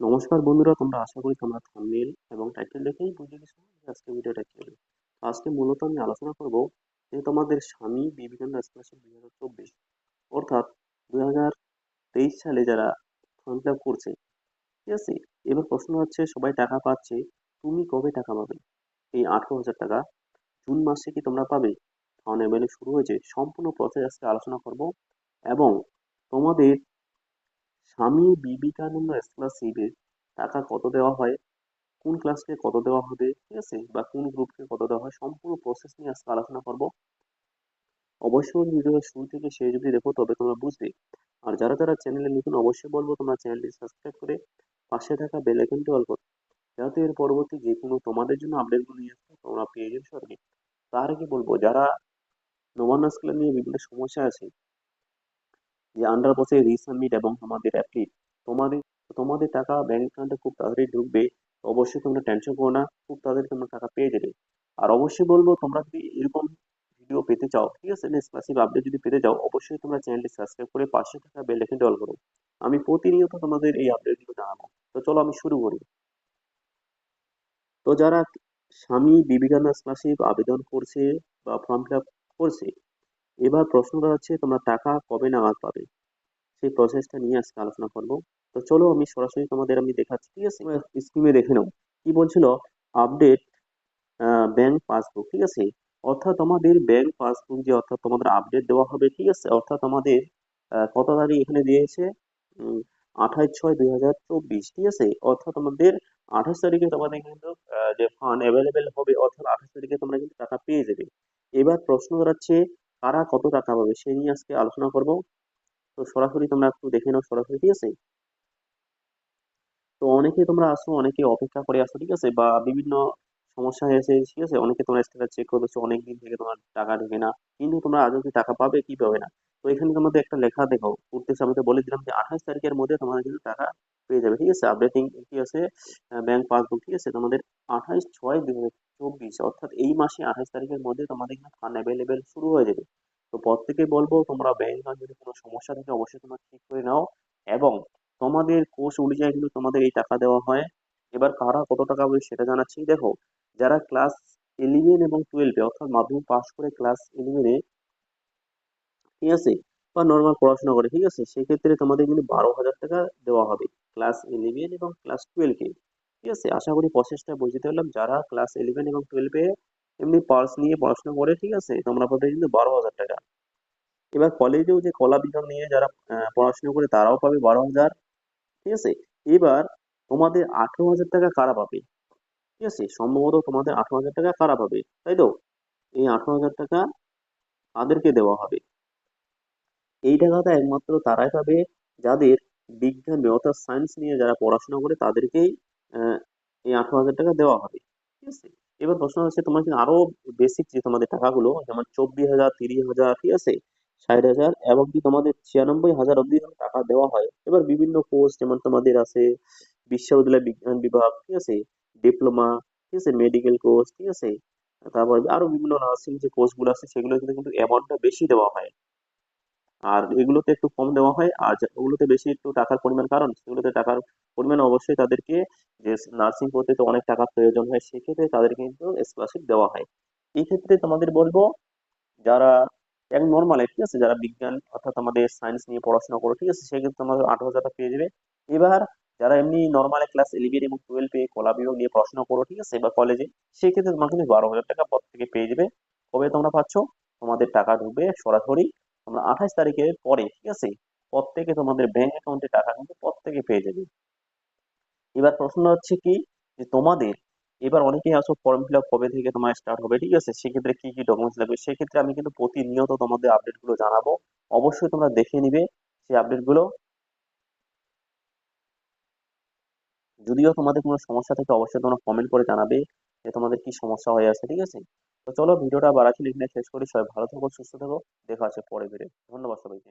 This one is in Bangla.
নমস্কার বন্ধুরা, তোমরা আশা করি তোমরা থাম্বনেল এবং টাইটেল দেখেই বুঝে গেছো আজকে ভিডিওটা কি হবে। আজকে মূলত আমি আলোচনা করব যে তোমাদের স্বামী বিবেকানন্দ স্কলারশিপ দুই হাজার চব্বিশ, অর্থাৎ দুই হাজার তেইশ সালে যারা ফর্ম ফিল আপ করছে, ঠিক আছে? এবার প্রশ্ন হচ্ছে, সবাই টাকা পাচ্ছে, তুমি কবে টাকা পাবে? এই আঠেরো হাজার টাকা জুন মাসে কি তোমরা পাবে? ফাউন্ড এমএলএ শুরু হয়েছে। সম্পূর্ণ প্রসেস আজকে আলোচনা করব এবং তোমাদের স্বামী বিবেকানন্দ স্কলারশিপে টাকা কত দেওয়া হয়? কোন ক্লাসকে কত দেওয়া হবে? ঠিক আছে? বা কোন গ্রুপকে কত দেওয়া হয়? সম্পূর্ণ প্রসেস নিয়ে আজকে আলোচনা করব। অবশ্যই ভিডিও শুরু থেকে শেষ যদি দেখো, তবে তোমরা বুঝবে। আর যারা যারা চ্যানেলে নতুন, অবশ্যই বলব তোমরা চ্যানেলটি সাবস্ক্রাইব করে পাশে থাকা বেল আইকনটি অল করো। যাতে এর পরবর্তী যে কোনো তোমাদের জন্য আপডেটগুলো নিয়ে আসবে, তোমরা পেয়ে যাবে সরকারি তার আগে বলব, যারা নবান্ন স্কুলে নিয়ে বিভিন্ন সমস্যা আছে যে আন্ডার বসে রিসাবমিট এবং তোমাদের অ্যাপ্লিট তোমাদের তোমাদের টাকা ব্যাংক অ্যাকাউন্টে খুব তাড়াতাড়ি ঢুকবে, অবশ্যই তোমরা টেনশন করো না, খুব তাড়াতাড়ি তোমরা টাকা পেয়ে যাবে। আর অবশ্যই বলব, তোমরা যদি এরকম ভিডিও পেতে চাও, ঠিক আছে স্কলারশিপ আপডেট যদি পেতে চাও, অবশ্যই তোমরা চ্যানেলটি সাবস্ক্রাইব করে পাশে থাকা বেল আইকনটি অল করো। আমি প্রতিনিয়ত তোমাদের এই আপডেটগুলো জানাব। তো চলো আমি শুরু করি। তো যারা স্বামী বিবেকানন্দ স্কলারশিপ আবেদন করছে বা ফর্ম ফিল করছে এবার প্রশ্নটা হচ্ছে তোমরা টাকা কবে নাগাদ পাবে? সেই প্রসেসটা নিয়ে আজকে আলোচনা করব। তো চলো আমি সরাসরি তোমাদের আমি দেখাচ্ছি ঠিক আছে? স্ক্রিনে দেখে নাও। কি বলছিল? আপডেট ব্যাংক পাসবুক ঠিক আছে? অর্থাৎ তোমাদের ব্যাংক পাসবুক যে অর্থাৎ তোমাদের আপডেট দেওয়া হবে ঠিক আছে? অর্থাৎ আমাদের কত তারিখ এখানে দিয়েছে? আঠাশ ছয় দুই হাজার চব্বিশ ঠিক আছে? অর্থাৎ আমাদের আঠাশ তারিখে তোমাদের কিন্তু যে ফান্ড অ্যাভেলেবেল হবে অর্থাৎ আঠাশ তারিখে তোমরা কিন্তু টাকা পেয়ে যাবে। এবার প্রশ্ন দাঁড়াচ্ছে কারা কত টাকা পাবে সেই নিয়ে আজকে আলোচনা করব। তো সরাসরি তোমরা একটু দেখে নাও সরাসরি, ঠিক আছে? তো অনেকে তোমরা আসো অনেকে অপেক্ষা করে আসো ঠিক আছে? বা বিভিন্ন সমস্যা হয়েছে ঠিক আছে? অনেকে তোমরা স্ট্যাটাস চেক করতেছো অনেক দিন থেকে তোমার টাকা ঢোকে না। কিন্তু তোমরা আজও কি টাকা পাবে, কি পাবে না? তো এখানে তোমাদের একটা লেখা দেখো করতেছে আমি তো বলে দিলাম যে আঠাশ তারিখের মধ্যে তোমাদের কিন্তু টাকা পেয়ে যাবে, ঠিক আছে? আপডেটিং কি আছে? ব্যাংক পাসবুক ঠিক আছে? তোমাদের আঠাশ ছয় হাজার চব্বিশ, অর্থাৎ এই মাসে আঠাশ তারিখের মধ্যে তোমাদের কিন্তু ফান্ড অ্যাভেলেবেল শুরু হয়ে যাবে। তো প্রত্যেকে বলব, তোমরা ব্যাংক যদি কোনো সমস্যা থাকে, অবশ্যই তোমরা ঠিক করে নাও। এবং তোমাদের কোর্স অনুযায়ী কিন্তু তোমাদের এই টাকা দেওয়া হয়। এবার কারা কত টাকা পাবে সেটা জানাচ্ছি। দেখো, যারা ক্লাস ইলেভেন এবং টুয়েলভে অর্থাৎ মাধ্যমিক পাস করে ক্লাস ইলেভেনে ঠিক আছে? বা নর্মাল পড়াশোনা করে, ঠিক আছে? সেক্ষেত্রে তোমাদের কিন্তু বারো হাজার টাকা দেওয়া হবে ক্লাস ইলেভেন এবং ক্লাস টুয়েলভে ঠিক আছে? আশা করি প্রসেসটা বুঝতে পারলাম। যারা ক্লাস ইলেভেন এবং টুয়েলভে এমনি পার্স নিয়ে পড়াশোনা করে, ঠিক আছে? তোমরা পাবে কিন্তু বারো হাজার টাকা। এবার কলেজেও যে কলা বিভাগ নিয়ে যারা পড়াশোনা করে, তারাও পাবে বারো হাজার, ঠিক আছে? এবার তোমাদের আঠেরো হাজার টাকা কারা পাবে? ঠিক আছে? সম্ভবত তোমাদের আঠেরো হাজার টাকা কারা পাবে? তাই তো? এই আঠেরো হাজার টাকা তাদেরকে দেওয়া হবে? এই টাকাটা একমাত্র তারাই পাবে যাদের বিজ্ঞান অর্থাৎ সায়েন্স নিয়ে যারা পড়াশোনা করে তাদেরকেই এই আঠারো হাজার টাকা দেওয়া হবে। ঠিক আছে? এবার প্রশ্ন হচ্ছে তোমার কিন্তু আরও বেসিক যে তোমাদের টাকাগুলো, যেমন চব্বিশ হাজার, তিরিশ হাজার, ঠিক আছে? ষাট হাজার, এবং কি তোমাদের ছিয়ানব্বই হাজার অব্দি টাকা দেওয়া হয়। এবার বিভিন্ন কোর্স যেমন তোমাদের আছে বিশ্ববিদ্যালয় বিজ্ঞান বিভাগ, ঠিক আছে? ডিপ্লোমা ঠিক আছে? মেডিকেল কোর্স ঠিক আছে? তারপর আরও বিভিন্ন নার্সিং যে কোর্সগুলো আছে সেগুলো কিন্তু অ্যামাউন্টটা বেশি দেওয়া হয়। আর এগুলোতে একটু কম দেওয়া হয়। আর ওগুলোতে বেশি একটু টাকার পরিমাণ, কারণ সেগুলোতে টাকার পরিমাণ অবশ্যই তাদেরকে যে নার্সিং করতে তো অনেক টাকার প্রয়োজন হয়, সেক্ষেত্রে তাদেরকে কিন্তু স্কলারশিপ দেওয়া হয়। এই ক্ষেত্রে তোমাদের বলব, যারা এক নর্মাল ঠিক আছে? যারা বিজ্ঞান অর্থাৎ আমাদের সায়েন্স নিয়ে পড়াশোনা করো, ঠিক আছে? সেক্ষেত্রে তোমাদের আঠারো হাজার টাকা পেয়ে যাবে। এবার যারা এমনি নর্মাল ক্লাস ইলেভেন এবং টুয়েলভে কলা বিভাগ নিয়ে পড়াশোনা করো, ঠিক আছে? বা কলেজে সেক্ষেত্রে তোমার কিন্তু বারো হাজার টাকা পর থেকে পেয়ে যাবে। কবে তোমরা পাচ্ছ? তোমাদের টাকা ঢুকবে সরাসরি তোমরা আঠাশ তারিখের পরে, ঠিক আছে? প্রত্যেকে তোমাদের ব্যাংক অ্যাকাউন্টে টাকা কিন্তু প্রত্যেকে পেয়ে যাবে। এবার প্রশ্ন হচ্ছে কি? যে তোমাদের, এবার অনেকেই আসো ফর্ম ফিল আপ কবে থেকে তোমার স্টার্ট হবে, ঠিক আছে? সেক্ষেত্রে কি কি ডকুমেন্টস লাগবে? সেক্ষেত্রে আমি কিন্তু প্রতিনিয়ত তোমাদের আপডেটগুলো জানাব। অবশ্যই তোমরা দেখে নিবে সেই আপডেটগুলো যদিও তোমাদের কোনো সমস্যা থাকে, অবশ্যই তোমরা কমেন্ট করে জানাবে। যে তোমাদের কি সমস্যা হয়ে আছে, ঠিক আছে? তো চলো, ভিডিওটা বাড়াচ্ছি, এখানে শেষ করি। সবাই ভালো থাকো, সুস্থ থাকো। দেখা আছে পরে ভিডিও ধন্যবাদ সবাইকে।